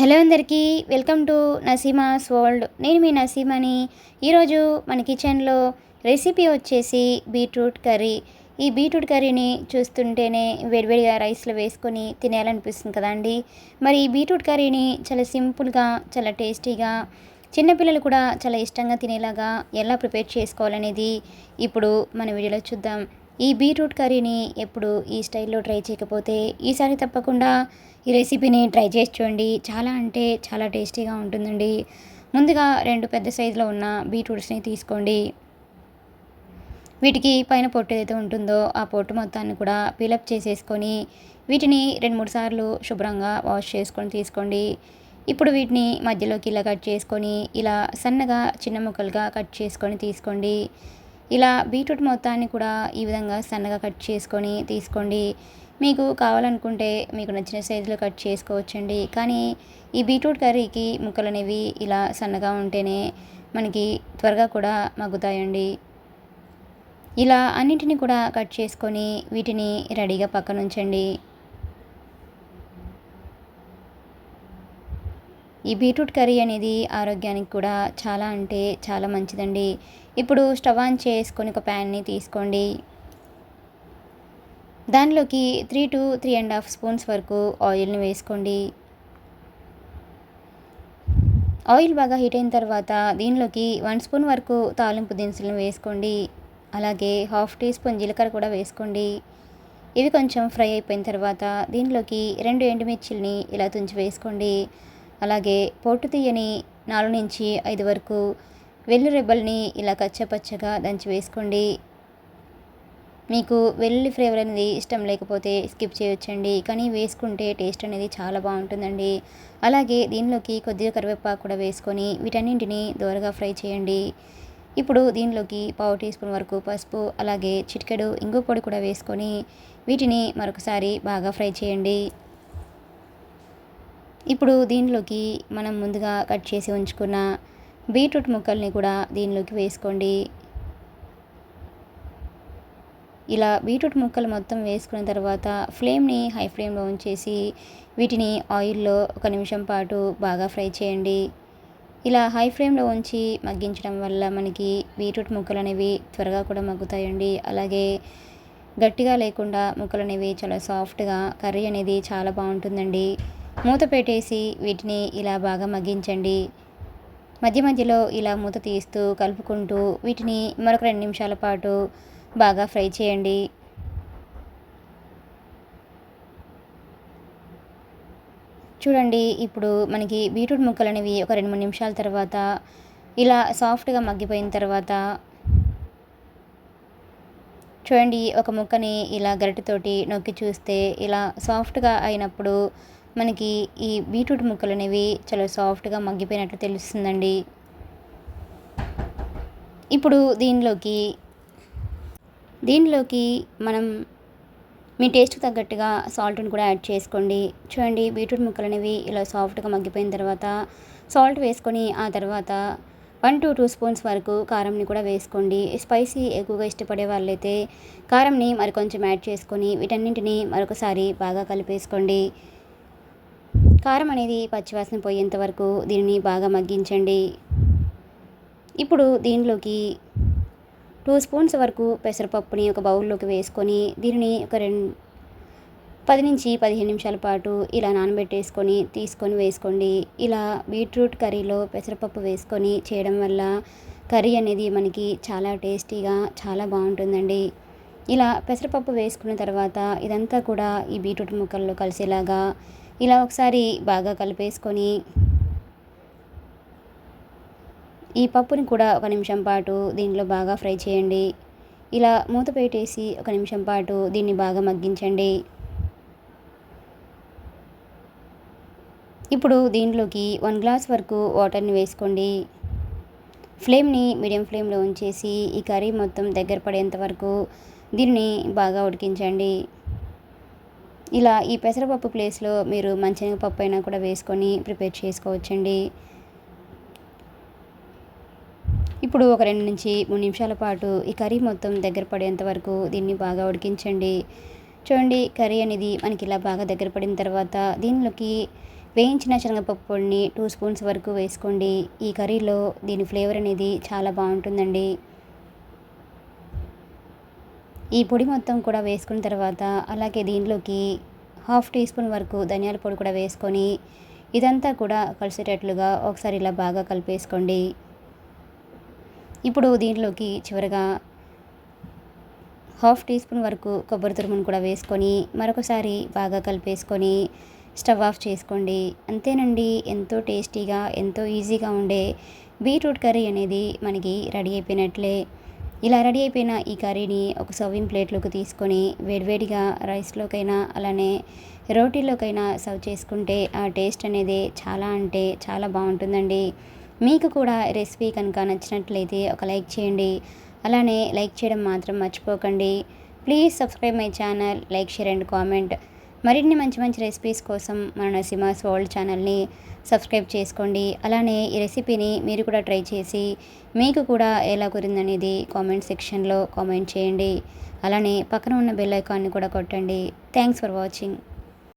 Hello అందరికీ welcome to Naseema's world. నేను మీ నసీమాని. ఈరోజు మన కిచెన్లో రెసిపీ వచ్చేసి బీట్రూట్ కర్రీ. ఈ బీట్రూట్ కర్రీని చూస్తుంటేనే వేడివేడిగా రైస్లో వేసుకొని తినేయాలనిపిస్తుంది కదండి మరి ఈ బీట్రూట్ కర్రీని చాలా సింపుల్గా చాలా టేస్టీగా చిన్నపిల్లలు కూడా చాలా ఇష్టంగా తినేలాగా ఎలా ప్రిపేర్ చేసుకోవాలనేది ఇప్పుడు మన వీడియోలో చూద్దాం. ఈ బీట్రూట్ కర్రీని ఎప్పుడు ఈ స్టైల్లో ట్రై చేయకపోతే ఈసారి తప్పకుండా ఈ రెసిపీని ట్రై చేసి చూడండి. చాలా అంటే చాలా టేస్టీగా ఉంటుందండి. ముందుగా రెండు పెద్ద సైజులో ఉన్న బీట్రూట్స్ని తీసుకోండి. వీటికి పైన పొట్టు ఏదైతే ఉంటుందో ఆ పొట్టు మొత్తాన్ని కూడా పిలప్ చేసేసుకొని వీటిని రెండు మూడు సార్లు శుభ్రంగా వాష్ చేసుకొని తీసుకోండి. ఇప్పుడు వీటిని మధ్యలోకి ఇలా కట్ చేసుకొని ఇలా సన్నగా చిన్న ముక్కలుగా కట్ చేసుకొని తీసుకోండి. ఇలా బీట్రూట్ మొత్తాన్ని కూడా ఈ విధంగా సన్నగా కట్ చేసుకొని తీసుకోండి. మీకు కావాలనుకుంటే మీకు నచ్చిన సైజులో కట్ చేసుకోవచ్చండి. కానీ ఈ బీట్రూట్ కర్రీకి ముక్కలు అనేవి ఇలా సన్నగా ఉంటేనే మనకి త్వరగా కూడా మగ్గుతాయండి. ఇలా అన్నింటిని కూడా కట్ చేసుకొని వీటిని రెడీగా పక్కన ఉంచండి ఈ బీట్రూట్ కర్రీ అనేది ఆరోగ్యానికి కూడా చాలా అంటే చాలా మంచిదండి. ఇప్పుడు స్టవ్ ఆన్ చేసుకొని ఒక ప్యాన్ని తీసుకోండి. దానిలోకి three to three and half spoons వరకు ఆయిల్ని వేసుకోండి. ఆయిల్ బాగా హీట్ అయిన తర్వాత దీనిలోకి వన్ స్పూన్ వరకు తాలింపు దినుసులను వేసుకోండి. అలాగే హాఫ్ టీ స్పూన్ జీలకర్ర కూడా వేసుకోండి. ఇవి కొంచెం ఫ్రై అయిపోయిన తర్వాత దీనిలోకి రెండు ఎండుమిర్చిల్ని ఇలా తుంచి వేసుకోండి. అలాగే పొట్టు తీయని నాలుగు నుంచి ఐదు వరకు వెల్లు రెబ్బల్ని ఇలా కచ్చపచ్చగా దంచి వేసుకోండి. మీకు వెల్లుల్లి ఫ్లేవర్ అనేది ఇష్టం లేకపోతే స్కిప్ చేయొచ్చండి. కానీ వేసుకుంటే టేస్ట్ అనేది చాలా బాగుంటుందండి. అలాగే దీనిలోకి కొద్దిగా కరివేపాకు కూడా వేసుకొని వీటన్నింటిని దోరగా ఫ్రై చేయండి. ఇప్పుడు దీనిలోకి పావు టీ స్పూన్ వరకు పసుపు అలాగే చిటికెడు ఇంగు పొడి కూడా వేసుకొని వీటిని మరొకసారి బాగా ఫ్రై చేయండి. ఇప్పుడు దీనిలోకి మనం ముందుగా కట్ చేసి ఉంచుకున్న బీట్రూట్ ముక్కల్ని కూడా దీనిలోకి వేసుకోండి. ఇలా బీట్రూట్ ముక్కలు మొత్తం వేసుకున్న తర్వాత ఫ్లేమ్ని హై ఫ్లేమ్లో ఉంచేసి వీటిని ఆయిల్లో ఒక నిమిషం పాటు బాగా ఫ్రై చేయండి. ఇలా హై ఫ్లేమ్లో ఉంచి మగ్గించడం వల్ల మనకి బీట్రూట్ ముక్కలు అనేవి త్వరగా కూడా మగ్గుతాయండి. అలాగే గట్టిగా లేకుండా ముక్కలు అనేవి చాలా సాఫ్ట్గా కర్రీ అనేది చాలా బాగుంటుందండి. మూత పెట్టేసి వీటిని ఇలా బాగా మగ్గించండి. మధ్య మధ్యలో ఇలా మూత తీస్తూ కలుపుకుంటూ వీటిని మరొక రెండు నిమిషాల పాటు బాగా ఫ్రై చేయండి. చూడండి ఇప్పుడు మనకి బీట్రూట్ ముక్కలు అనేవి ఒక రెండు మూడు నిమిషాల తర్వాత ఇలా సాఫ్ట్గా మగ్గిపోయిన తర్వాత చూడండి ఒక ముక్కని ఇలా గరిటెతోటి నొక్కి చూస్తే ఇలా సాఫ్ట్గా అయినప్పుడు మనకి ఈ బీట్రూట్ ముక్కలు అనేవి చాలా సాఫ్ట్గా మగ్గిపోయినట్లు తెలుస్తుందండి. ఇప్పుడు దీనిలోకి దీనిలోకి మనం మీ టేస్ట్ తగ్గట్టుగా సాల్ట్ని కూడా యాడ్ చేసుకోండి. చూడండి బీట్రూట్ ముక్కలు అనేవి ఇలా సాఫ్ట్గా మగ్గిపోయిన తర్వాత సాల్ట్ వేసుకొని ఆ తర్వాత వన్ టు టూ స్పూన్స్ వరకు కారంని కూడా వేసుకోండి. స్పైసీ ఎక్కువగా ఇష్టపడే వాళ్ళైతే కారంని మరి కొంచెం యాడ్ చేసుకొని వీటన్నింటిని మరొకసారి బాగా కలిపేసుకోండి. కారం అనేది పచ్చివాసన పోయేంత వరకు దీనిని బాగా మగ్గించండి. ఇప్పుడు దీనిలోకి టూ స్పూన్స్ వరకు పెసరపప్పుని ఒక బౌల్లోకి వేసుకొని దీనిని ఒక రెండు పది నుంచి పదిహేను నిమిషాల పాటు ఇలా నానబెట్టేసుకొని తీసుకొని వేసుకోండి. ఇలా బీట్రూట్ కర్రీలో పెసరపప్పు వేసుకొని చేయడం వల్ల కర్రీ అనేది మనకి చాలా టేస్టీగా చాలా బాగుంటుందండి. ఇలా పెసరపప్పు వేసుకున్న తర్వాత ఇదంతా కూడా ఈ బీట్రూట్ ముక్కల్లో కలిసేలాగా ఇలా ఒకసారి బాగా కలిపేసుకొని ఈ పప్పుని కూడా ఒక నిమిషం పాటు దీంట్లో బాగా ఫ్రై చేయండి. ఇలా మూత పెట్టేసి ఒక నిమిషం పాటు దీన్ని బాగా మగ్గించండి. ఇప్పుడు దీనిలోకి వన్ గ్లాస్ వరకు వాటర్ని వేసుకోండి. ఫ్లేమ్ని మీడియం ఫ్లేమ్లో ఉంచేసి ఈ కర్రీ మొత్తం దగ్గర పడేంత వరకు దీన్ని బాగా ఉడికించండి. ఇలా ఈ పెసరపప్పు ప్లేస్లో మీరు మంచినపప్పు అయినా కూడా వేసుకొని ప్రిపేర్ చేసుకోవచ్చండి. ఇప్పుడు ఒక రెండు నుంచి మూడు నిమిషాల పాటు ఈ కర్రీ మొత్తం దగ్గర పడేంత వరకు దీన్ని బాగా ఉడికించండి. చూడండి కర్రీ అనేది మనకి ఇలా బాగా దగ్గర పడిన తర్వాత దీనిలోకి వేయించిన శనగపప్పు పొడిని టూ స్పూన్స్ వరకు వేసుకోండి. ఈ కర్రీలో దీని ఫ్లేవర్ అనేది చాలా బాగుంటుందండి. ఈ పొడి మొత్తం కూడా వేసుకున్న తర్వాత అలాగే దీనిలోకి హాఫ్ టీ స్పూన్ వరకు ధనియాల పొడి కూడా వేసుకొని ఇదంతా కూడా కలిసేటట్లుగా ఒకసారి ఇలా బాగా కలిపేసుకోండి. ఇప్పుడు దీంట్లోకి చివరగా హాఫ్ టీ స్పూన్ వరకు కొబ్బరి తురుమును కూడా వేసుకొని మరొకసారి బాగా కలిపేసుకొని స్టవ్ ఆఫ్ చేసుకోండి. అంతేనండి ఎంతో టేస్టీగా ఎంతో ఈజీగా ఉండే బీట్రూట్ కర్రీ అనేది మనకి రెడీ అయిపోయినట్లే. ఇలా రెడీ అయిపోయిన ఈ కర్రీని ఒక సర్వింగ్ ప్లేట్లోకి తీసుకొని వేడివేడిగా రైస్లోకైనా అలానే రోటీలోకైనా సర్వ్ చేసుకుంటే ఆ టేస్ట్ అనేది చాలా అంటే చాలా బాగుంటుందండి. మీకు కూడా రెసిపీ కనుక నచ్చినట్లయితే ఒక లైక్ చేయండి. అలానే లైక్ చేయడం మాత్రం మర్చిపోకండి. Please subscribe my channel like share and comment. మరిన్ని మంచి మంచి రెసిపీస్ కోసం మన నరసింహాస్ వరల్డ్ ఛానల్ని సబ్స్క్రైబ్ చేసుకోండి. అలానే ఈ రెసిపీని మీరు కూడా ట్రై చేసి మీకు కూడా ఎలా కురిందనేది కామెంట్ సెక్షన్లో కామెంట్ చేయండి. అలానే పక్కన ఉన్న బెల్ ఐకాన్ని కూడా కొట్టండి. Thanks for watching